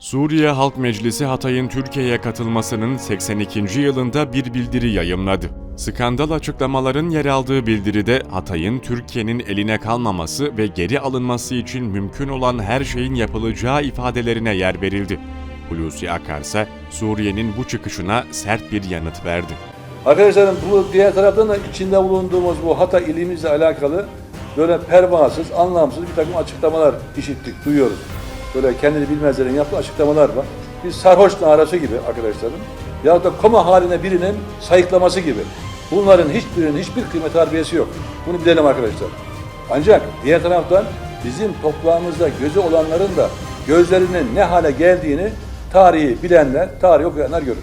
Suriye Halk Meclisi Hatay'ın Türkiye'ye katılmasının 82. yılında bir bildiri yayımladı. Skandal açıklamaların yer aldığı bildiride Hatay'ın Türkiye'nin eline kalmaması ve geri alınması için mümkün olan her şeyin yapılacağı ifadelerine yer verildi. Hulusi Akar ise Suriye'nin bu çıkışına sert bir yanıt verdi. Arkadaşlarım bu diğer taraftan da içinde bulunduğumuz bu Hatay ilimizle alakalı böyle pervasız, anlamsız bir takım açıklamalar işittik, duyuyoruz. Böyle kendini bilmezlerin yaptığı açıklamalar var. Bir sarhoş narası gibi arkadaşlarım. Ya da koma haline birinin sayıklaması gibi. Bunların hiçbirinin hiçbir kıymet harbiyesi yok. Bunu bilelim arkadaşlar. Ancak diğer taraftan bizim toprağımızda gözü olanların da gözlerinin ne hale geldiğini tarihi bilenler, tarih okuyanlar görür.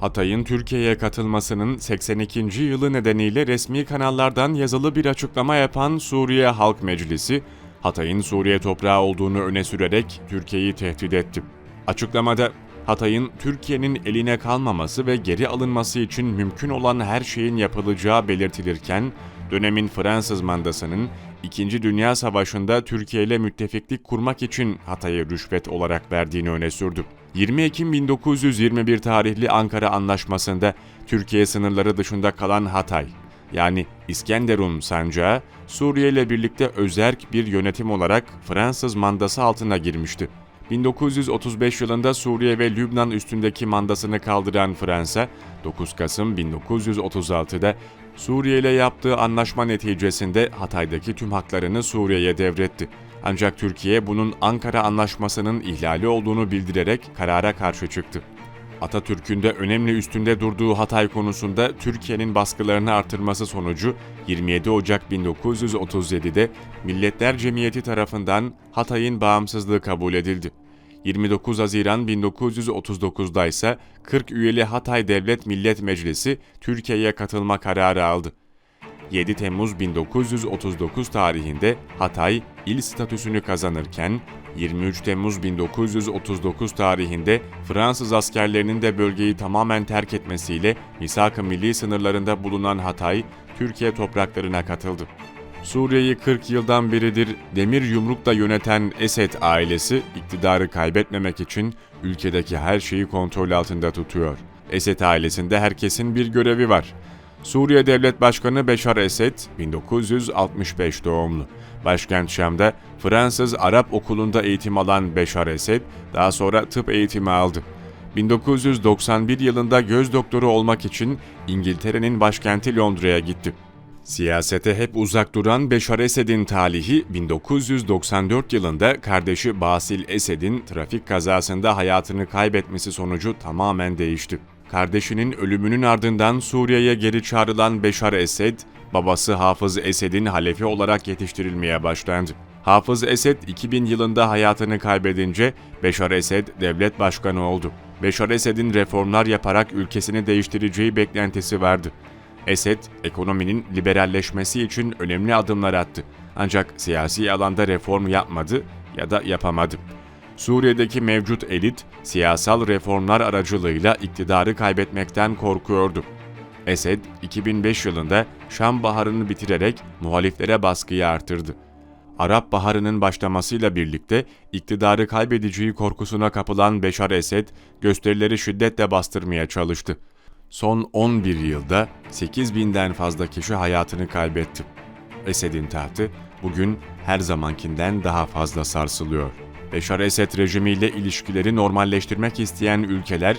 Hatay'ın Türkiye'ye katılmasının 82. yılı nedeniyle resmi kanallardan yazılı bir açıklama yapan Suriye Halk Meclisi, Hatay'ın Suriye toprağı olduğunu öne sürerek Türkiye'yi tehdit etti. Açıklamada Hatay'ın Türkiye'nin eline kalmaması ve geri alınması için mümkün olan her şeyin yapılacağı belirtilirken, dönemin Fransız mandasının İkinci Dünya Savaşı'nda Türkiye ile müttefiklik kurmak için Hatay'a rüşvet olarak verdiğini öne sürdü. 20 Ekim 1921 tarihli Ankara Anlaşması'nda Türkiye sınırları dışında kalan Hatay, yani İskenderun sancağı, Suriye ile birlikte özerk bir yönetim olarak Fransız mandası altına girmişti. 1935 yılında Suriye ve Lübnan üstündeki mandasını kaldıran Fransa, 9 Kasım 1936'da Suriye ile yaptığı anlaşma neticesinde Hatay'daki tüm haklarını Suriye'ye devretti. Ancak Türkiye bunun Ankara Anlaşması'nın ihlali olduğunu bildirerek karara karşı çıktı. Atatürk'ün de önemli üstünde durduğu Hatay konusunda Türkiye'nin baskılarını artırması sonucu 27 Ocak 1937'de Milletler Cemiyeti tarafından Hatay'ın bağımsızlığı kabul edildi. 29 Haziran 1939'da ise 40 üyeli Hatay Devlet Millet Meclisi Türkiye'ye katılma kararı aldı. 7 Temmuz 1939 tarihinde Hatay il statüsünü kazanırken 23 Temmuz 1939 tarihinde Fransız askerlerinin de bölgeyi tamamen terk etmesiyle misak-ı milli sınırlarında bulunan Hatay, Türkiye topraklarına katıldı. Suriye'yi 40 yıldan beridir demir yumrukla yöneten Esed ailesi iktidarı kaybetmemek için ülkedeki her şeyi kontrol altında tutuyor. Esed ailesinde herkesin bir görevi var. Suriye Devlet Başkanı Beşar Esed 1965 doğumlu. Başkent Şam'da Fransız Arap Okulu'nda eğitim alan Beşar Esed daha sonra tıp eğitimi aldı. 1991 yılında göz doktoru olmak için İngiltere'nin başkenti Londra'ya gitti. Siyasete hep uzak duran Beşar Esed'in talihi 1994 yılında kardeşi Basil Esed'in trafik kazasında hayatını kaybetmesi sonucu tamamen değişti. Kardeşinin ölümünün ardından Suriye'ye geri çağrılan Beşar Esed, babası Hafız Esed'in halefi olarak yetiştirilmeye başlandı. Hafız Esed 2000 yılında hayatını kaybedince Beşar Esed devlet başkanı oldu. Beşar Esed'in reformlar yaparak ülkesini değiştireceği beklentisi vardı. Esed, ekonominin liberalleşmesi için önemli adımlar attı. Ancak siyasi alanda reform yapmadı ya da yapamadı. Suriye'deki mevcut elit, siyasal reformlar aracılığıyla iktidarı kaybetmekten korkuyordu. Esed, 2005 yılında Şam Baharı'nı bitirerek muhaliflere baskıyı artırdı. Arap Baharı'nın başlamasıyla birlikte iktidarı kaybedeceği korkusuna kapılan Beşar Esed, gösterileri şiddetle bastırmaya çalıştı. Son 11 yılda 8 binden fazla kişi hayatını kaybetti. Esed'in tahtı bugün her zamankinden daha fazla sarsılıyor. Beşar Esed rejimiyle ilişkileri normalleştirmek isteyen ülkeler,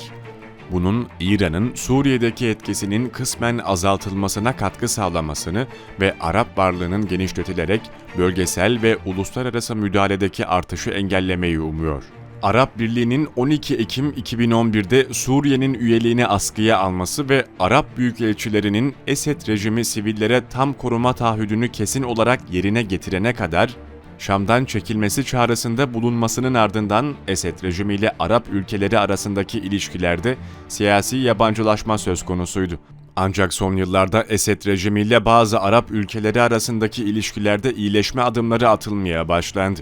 bunun İran'ın Suriye'deki etkisinin kısmen azaltılmasına katkı sağlamasını ve Arap varlığının genişletilerek bölgesel ve uluslararası müdahaledeki artışı engellemeyi umuyor. Arap Birliği'nin 12 Ekim 2011'de Suriye'nin üyeliğini askıya alması ve Arap büyükelçilerinin Esed rejimi sivillere tam koruma taahhüdünü kesin olarak yerine getirene kadar Şam'dan çekilmesi çağrısında bulunmasının ardından Esed rejimiyle Arap ülkeleri arasındaki ilişkilerde siyasi yabancılaşma söz konusuydu. Ancak son yıllarda Esed rejimiyle bazı Arap ülkeleri arasındaki ilişkilerde iyileşme adımları atılmaya başlandı.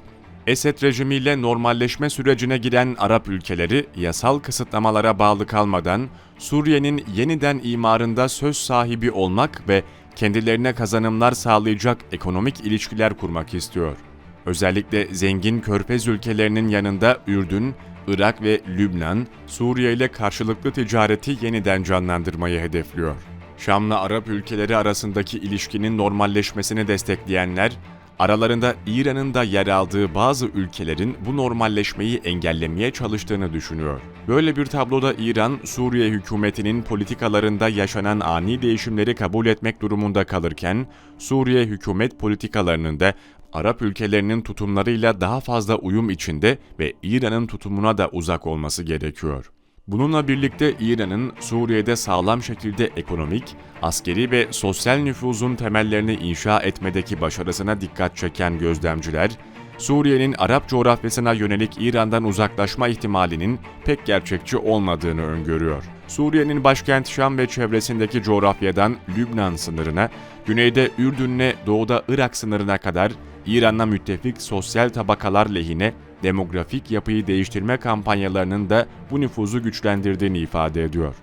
Esed rejimiyle normalleşme sürecine giren Arap ülkeleri yasal kısıtlamalara bağlı kalmadan Suriye'nin yeniden imarında söz sahibi olmak ve kendilerine kazanımlar sağlayacak ekonomik ilişkiler kurmak istiyor. Özellikle zengin körfez ülkelerinin yanında Ürdün, Irak ve Lübnan, Suriye ile karşılıklı ticareti yeniden canlandırmayı hedefliyor. Şam'la Arap ülkeleri arasındaki ilişkinin normalleşmesini destekleyenler, aralarında İran'ın da yer aldığı bazı ülkelerin bu normalleşmeyi engellemeye çalıştığını düşünüyor. Böyle bir tabloda İran, Suriye hükümetinin politikalarında yaşanan ani değişimleri kabul etmek durumunda kalırken, Suriye hükümet politikalarının da Arap ülkelerinin tutumlarıyla daha fazla uyum içinde ve İran'ın tutumuna da uzak olması gerekiyor. Bununla birlikte İran'ın Suriye'de sağlam şekilde ekonomik, askeri ve sosyal nüfuzun temellerini inşa etmedeki başarısına dikkat çeken gözlemciler, Suriye'nin Arap coğrafyasına yönelik İran'dan uzaklaşma ihtimalinin pek gerçekçi olmadığını öngörüyor. Suriye'nin başkent Şam ve çevresindeki coğrafyadan Lübnan sınırına, güneyde Ürdün'le doğuda Irak sınırına kadar İran'la müttefik sosyal tabakalar lehine demografik yapıyı değiştirme kampanyalarının da bu nüfuzu güçlendirdiğini ifade ediyor.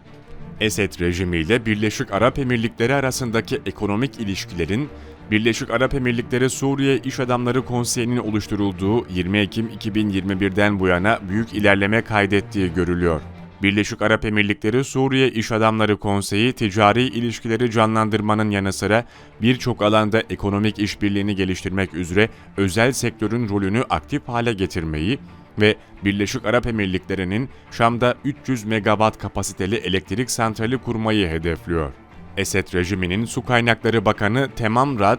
Esed rejimiyle Birleşik Arap Emirlikleri arasındaki ekonomik ilişkilerin Birleşik Arap Emirlikleri Suriye İş Adamları Konseyi'nin oluşturulduğu 20 Ekim 2021'den bu yana büyük ilerleme kaydettiği görülüyor. Birleşik Arap Emirlikleri Suriye İş Adamları Konseyi ticari ilişkileri canlandırmanın yanı sıra birçok alanda ekonomik işbirliğini geliştirmek üzere özel sektörün rolünü aktif hale getirmeyi ve Birleşik Arap Emirlikleri'nin Şam'da 300 megawatt kapasiteli elektrik santrali kurmayı hedefliyor. Esed rejiminin Su Kaynakları Bakanı Temam Rad,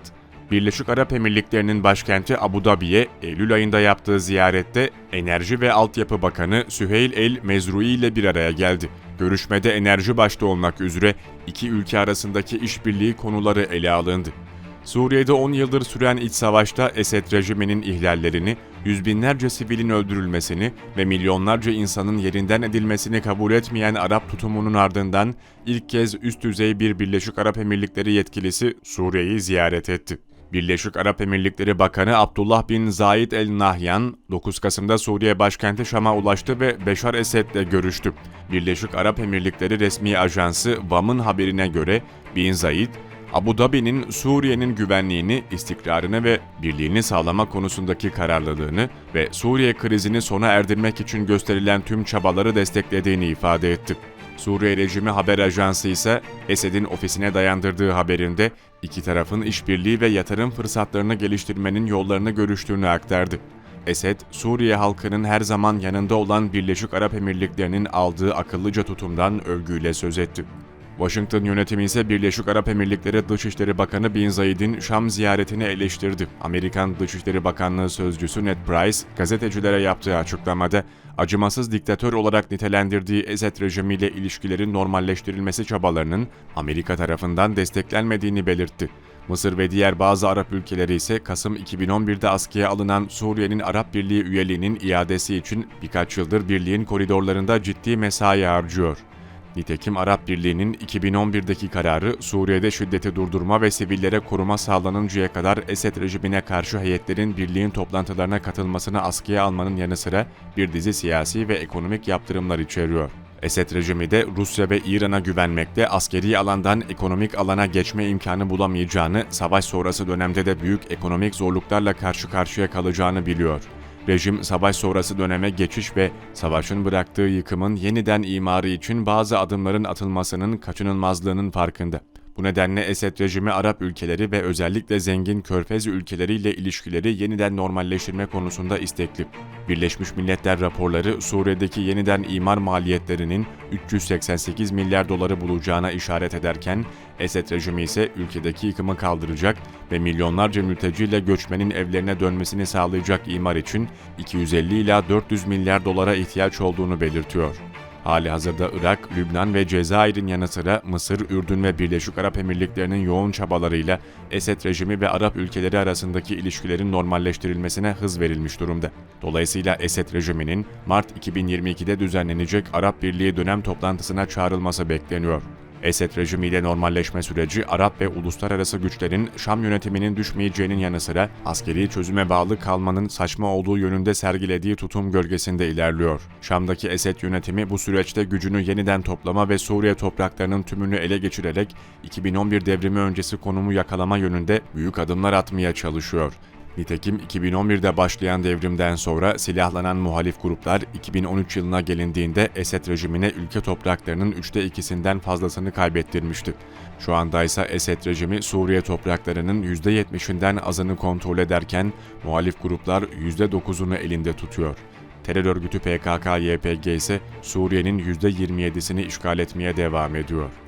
Birleşik Arap Emirlikleri'nin başkenti Abu Dhabi'ye Eylül ayında yaptığı ziyarette Enerji ve Altyapı Bakanı Süheyl El Mezrui ile bir araya geldi. Görüşmede enerji başta olmak üzere iki ülke arasındaki işbirliği konuları ele alındı. Suriye'de 10 yıldır süren iç savaşta Esed rejiminin ihlallerini, yüz binlerce sivilin öldürülmesini ve milyonlarca insanın yerinden edilmesini kabul etmeyen Arap tutumunun ardından ilk kez üst düzey bir Birleşik Arap Emirlikleri yetkilisi Suriye'yi ziyaret etti. Birleşik Arap Emirlikleri Bakanı Abdullah bin Zayed El Nahyan, 9 Kasım'da Suriye başkenti Şam'a ulaştı ve Beşar Esed'le görüştü. Birleşik Arap Emirlikleri resmi ajansı VAM'ın haberine göre Bin Zayed, Abu Dhabi'nin Suriye'nin güvenliğini, istikrarını ve birliğini sağlama konusundaki kararlılığını ve Suriye krizini sona erdirmek için gösterilen tüm çabaları desteklediğini ifade etti. Suriye Rejimi Haber Ajansı ise Esed'in ofisine dayandırdığı haberinde iki tarafın işbirliği ve yatırım fırsatlarını geliştirmenin yollarını görüştüğünü aktardı. Esed, Suriye halkının her zaman yanında olan Birleşik Arap Emirlikleri'nin aldığı akıllıca tutumdan övgüyle söz etti. Washington yönetimi ise Birleşik Arap Emirlikleri Dışişleri Bakanı Bin Zayed'in Şam ziyaretini eleştirdi. Amerikan Dışişleri Bakanlığı Sözcüsü Ned Price, gazetecilere yaptığı açıklamada, acımasız diktatör olarak nitelendirdiği Esed rejimiyle ilişkilerin normalleştirilmesi çabalarının Amerika tarafından desteklenmediğini belirtti. Mısır ve diğer bazı Arap ülkeleri ise Kasım 2011'de askıya alınan Suriye'nin Arap Birliği üyeliğinin iadesi için birkaç yıldır birliğin koridorlarında ciddi mesai harcıyor. Nitekim Arap Birliği'nin 2011'deki kararı Suriye'de şiddeti durdurma ve sivillere koruma sağlanıncaya kadar Esed rejimine karşı heyetlerin birliğin toplantılarına katılmasını askıya almanın yanı sıra bir dizi siyasi ve ekonomik yaptırımlar içeriyor. Esed rejimi de Rusya ve İran'a güvenmekte askeri alandan ekonomik alana geçme imkanı bulamayacağını, savaş sonrası dönemde de büyük ekonomik zorluklarla karşı karşıya kalacağını biliyor. Rejim savaş sonrası döneme geçiş ve savaşın bıraktığı yıkımın yeniden imarı için bazı adımların atılmasının kaçınılmazlığının farkında. Bu nedenle Esed rejimi Arap ülkeleri ve özellikle zengin körfez ülkeleriyle ilişkileri yeniden normalleştirme konusunda istekli. Birleşmiş Milletler raporları Suriye'deki yeniden imar maliyetlerinin 388 milyar doları bulacağına işaret ederken, Esed rejimi ise ülkedeki yıkımı kaldıracak ve milyonlarca mülteciyle göçmenin evlerine dönmesini sağlayacak imar için 250 ila 400 milyar dolara ihtiyaç olduğunu belirtiyor. Hali hazırda Irak, Lübnan ve Cezayir'in yanı sıra Mısır, Ürdün ve Birleşik Arap Emirlikleri'nin yoğun çabalarıyla Esed rejimi ve Arap ülkeleri arasındaki ilişkilerin normalleştirilmesine hız verilmiş durumda. Dolayısıyla Esed rejiminin Mart 2022'de düzenlenecek Arap Birliği dönem toplantısına çağrılması bekleniyor. Esed rejimiyle normalleşme süreci Arap ve uluslararası güçlerin Şam yönetiminin düşmeyeceğinin yanı sıra askeri çözüme bağlı kalmanın saçma olduğu yönünde sergilediği tutum gölgesinde ilerliyor. Şam'daki Esed yönetimi bu süreçte gücünü yeniden toplama ve Suriye topraklarının tümünü ele geçirerek 2011 devrimi öncesi konumu yakalama yönünde büyük adımlar atmaya çalışıyor. Nitekim 2011'de başlayan devrimden sonra silahlanan muhalif gruplar 2013 yılına gelindiğinde Esed rejimine ülke topraklarının üçte ikisinden fazlasını kaybettirmişti. Şu anda ise Esed rejimi Suriye topraklarının %70'inden azını kontrol ederken muhalif gruplar %9'unu elinde tutuyor. Terör örgütü PKK-YPG ise Suriye'nin %27'sini işgal etmeye devam ediyor.